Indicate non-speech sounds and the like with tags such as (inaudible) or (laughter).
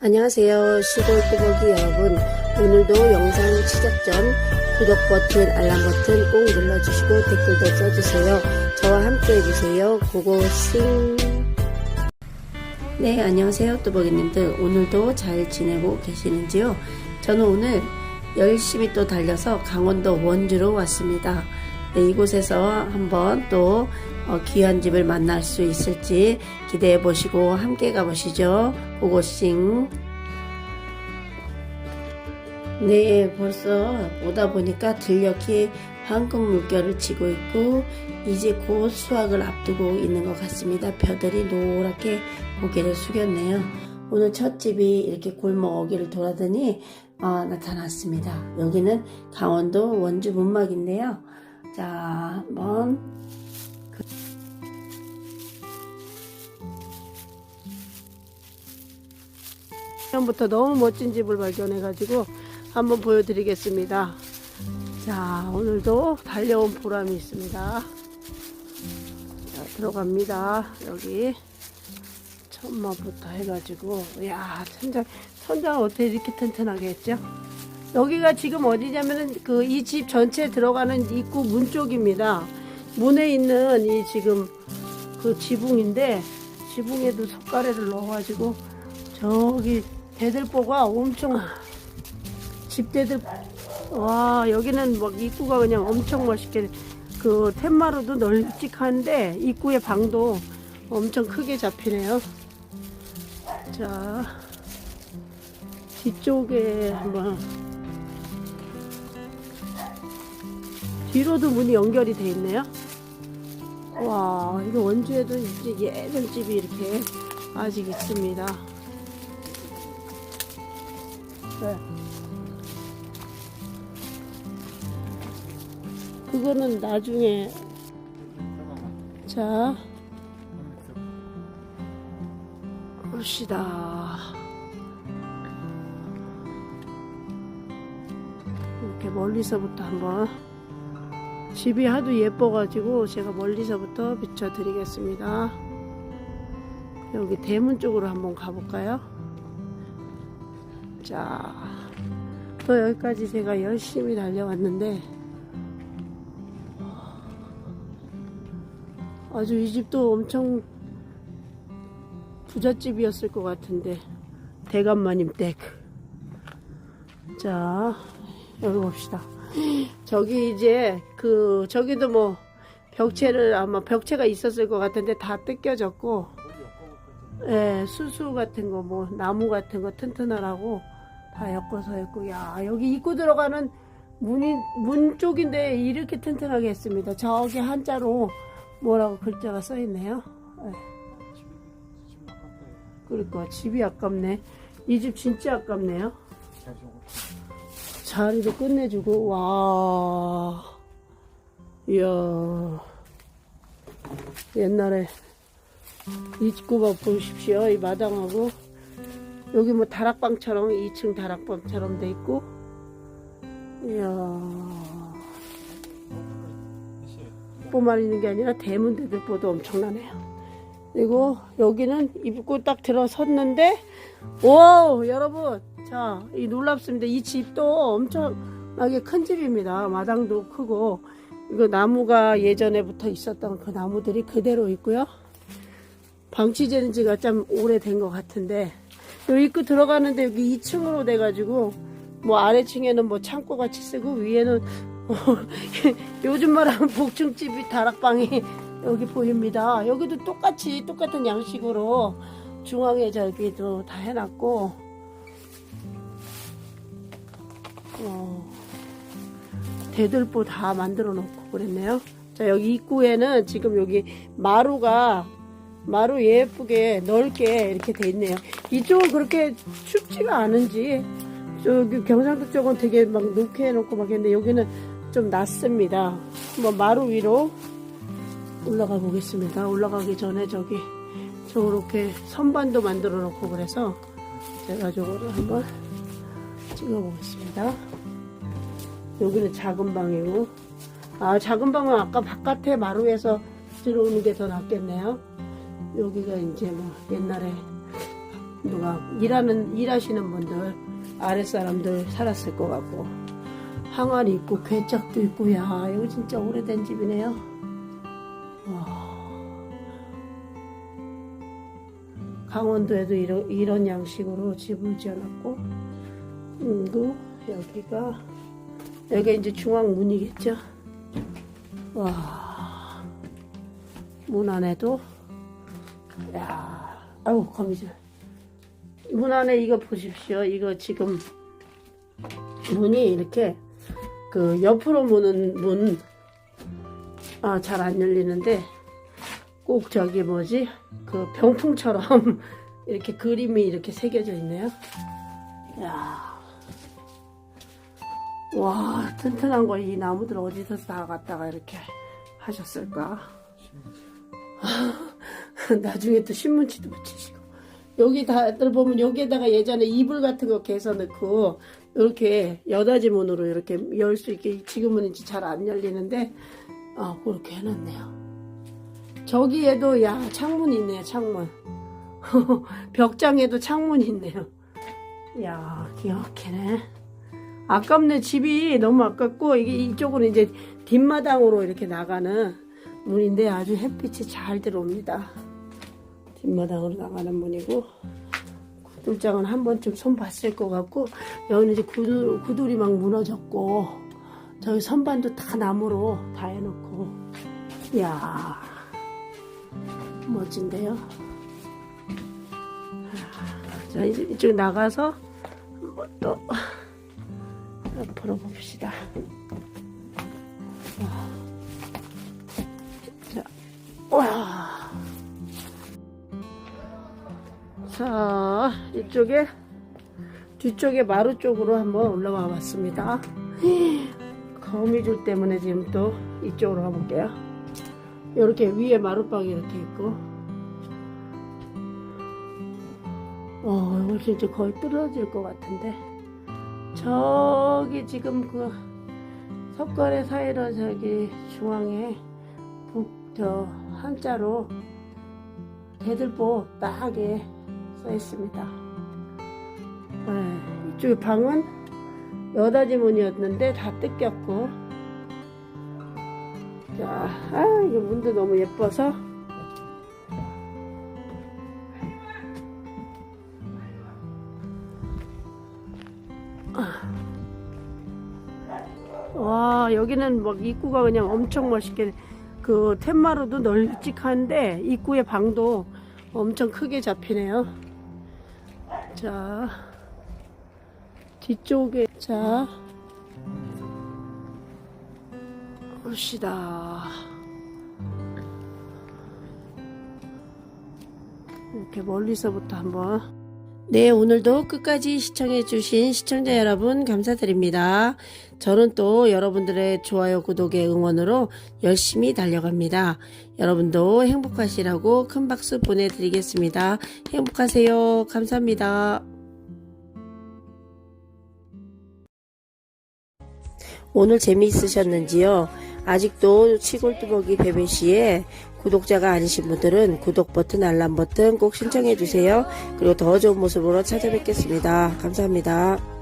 안녕하세요. 시골 뚜벅이 여러분. 오늘도 영상 시작 전 구독 버튼, 알람 버튼 꼭 눌러주시고 댓글도 써주세요. 저와 함께 해주세요. 고고싱. 네, 안녕하세요. 뚜벅이님들. 오늘도 잘 지내고 계시는지요? 저는 오늘 열심히 또 달려서 강원도 원주로 왔습니다. 네, 이곳에서 한번 또 어, 귀한 집을 만날 수 있을지 기대해 보시고 함께 가보시죠. 고고싱. 네, 벌써 오다 보니까 들녘이 황금 물결을 치고 있고 이제 곧 수확을 앞두고 있는 것 같습니다. 벼들이 노랗게 고개를 숙였네요. 오늘 첫 집이 이렇게 골목 어귀를 돌아더니 어, 나타났습니다. 여기는 강원도 원주 문막인데요. 자, 한번 처음부터 너무 멋진 집을 발견해가지고 한번 보여드리겠습니다. 자, 오늘도 달려온 보람이 있습니다. 자, 들어갑니다. 여기 천마부터 해가지고, 야 천장, 천장 어떻게 이렇게 튼튼하게 했죠? 여기가 지금 어디냐면은 그 이 집 전체 들어가는 입구 문 쪽입니다. 문에 있는 이 지금 그 지붕인데 지붕에도 석가래를 넣어가지고 저기 대들보가 엄청 집대들 와 여기는 막 입구가 그냥 엄청 멋있게 그 텐마루도 널찍한데 입구의 방도 엄청 크게 잡히네요. 자 뒤쪽에 한번 뒤로도 문이 연결이 돼 있네요. 와 이거 원주에도 이제 예전 집이 이렇게 아직 있습니다. 네. 그거는 나중에. 자. 봅시다. 이렇게 멀리서부터 한번. 집이 하도 예뻐가지고 제가 멀리서부터 비춰드리겠습니다. 여기 대문 쪽으로 한번 가볼까요? 자, 또 여기까지 제가 열심히 달려왔는데, 아주 이 집도 엄청 부잣집이었을 것 같은데, 대감마님 댁. 자, 여기 봅시다. 저기 이제, 그, 저기도 뭐, 벽체를 아마 벽체가 있었을 것 같은데 다 뜯겨졌고, 예, 수수 같은 거, 뭐, 나무 같은 거 튼튼하라고 다 엮어서 했고, 야, 여기 입구 들어가는 문이, 문 쪽인데 이렇게 튼튼하게 했습니다. 저기 한자로 뭐라고 글자가 써 있네요. 예. 그러니까 집이 아깝네. 이 집 진짜 아깝네요. 자리도 끝내주고, 와. 이야. 옛날에 이 집구봐 보십시오. 이 마당하고 여기 뭐 다락방처럼 2층 다락방처럼 돼 있고 이야 뽀만 있는 게 아니라 대문 대들보도 엄청나네요. 그리고 여기는 입구 딱 들어섰는데 오 여러분 자 이 놀랍습니다. 이 집도 엄청나게 큰 집입니다. 마당도 크고 이거 나무가 예전에부터 있었던 그 나무들이 그대로 있고요. 방치되는 지가 좀 오래된 것 같은데 여기 입구 들어가는데 여기 2층으로 돼가지고 뭐 아래층에는 뭐 창고 같이 쓰고 위에는 어, (laughs) 요즘 말하면 복층집이 다락방이 여기 보입니다. 여기도 똑같이 똑같은 양식으로 중앙에 저기도 다 해놨고 어, 대들보 다 만들어 놓고 그랬네요. 자 여기 입구에는 지금 여기 마루가 마루 예쁘게 넓게 이렇게 돼 있네요. 이쪽은 그렇게 춥지가 않은지 저기 경상도 쪽은 되게 막 높게 해놓고 막 했는데 여기는 좀 낮습니다. 한번 마루 위로 올라가 보겠습니다. 올라가기 전에 저기 저렇게 선반도 만들어 놓고 그래서 제가 저거를 한번 찍어 보겠습니다. 여기는 작은 방이고 아 작은 방은 아까 바깥에 마루에서 들어오는 게 더 낫겠네요. 여기가 이제 뭐 옛날에 누가 일하는 일하시는 분들 아랫 사람들 살았을 것 같고 항아리 있고 괴짝도 있고 야 이거 진짜 오래된 집이네요. 와. 강원도에도 이런, 이런 양식으로 집을 지어놨고 그리고 여기가 여기가 이제 중앙문이겠죠. 와. 문 안에도 야, 아우 거미줄. 문 안에 이거 보십시오. 이거 지금 문이 이렇게 그 옆으로 무는 문, 아, 잘 안 열리는데 꼭 저기 뭐지? 그 병풍처럼 (laughs) 이렇게 그림이 이렇게 새겨져 있네요. 야, 와, 튼튼한 거 이 나무들 어디서 다 갖다가 이렇게 하셨을까? (laughs) 나중에 또 신문지도 붙이시고 여기 다들 보면 여기에다가 예전에 이불 같은 거 개서 넣고 이렇게 여닫이 문으로 이렇게 열 수 있게 지금은 이제 잘 안 열리는데 아 그렇게 해놨네요. 저기에도 야 창문이 있네요 창문 (laughs) 벽장에도 창문이 있네요. 야 막히네. 아깝네 집이 너무 아깝고 이게 이쪽으로 이제 뒷마당으로 이렇게 나가는 문인데 아주 햇빛이 잘 들어옵니다. 뒷마당으로 나가는 문이고 구들장은 한 번쯤 손 봤을 것 같고 여기는 이제 구들, 구들이 막 무너졌고 저기 선반도 다 나무로 다 해놓고 이야 멋진데요. 자 이쪽 나가서 한번 또 풀어봅시다. 자, 이쪽에 뒤쪽에 마루 쪽으로 한번 올라와 봤습니다. 거미줄 때문에 지금 또 이쪽으로 가볼게요. 이렇게 위에 마루방이 이렇게 있고, 어, 이거 진짜 거의 떨어질 것 같은데. 저기 지금 그 석가래 사이로 저기 중앙에 북, 저 한자로 대들보 딱하게 써 있습니다. 네, 이쪽에 방은 여닫이 문이었는데 다 뜯겼고 자, 아 이거 문도 너무 예뻐서 와 여기는 막 입구가 그냥 엄청 멋있게 그 텐마루도 널찍한데 입구의 방도 엄청 크게 잡히네요. 자 뒤쪽에 자 봅시다. 이렇게 멀리서부터 한번 네, 오늘도 끝까지 시청해주신 시청자 여러분 감사드립니다. 저는 또 여러분들의 좋아요, 구독의 응원으로 열심히 달려갑니다. 여러분도 행복하시라고 큰 박수 보내드리겠습니다. 행복하세요. 감사합니다. 오늘 재미있으셨는지요? 아직도 시골뚜벅이 베베씨에 구독자가 아니신 분들은 구독 버튼, 알람 버튼 꼭 신청해 주세요. 그리고 더 좋은 모습으로 찾아뵙겠습니다. 감사합니다.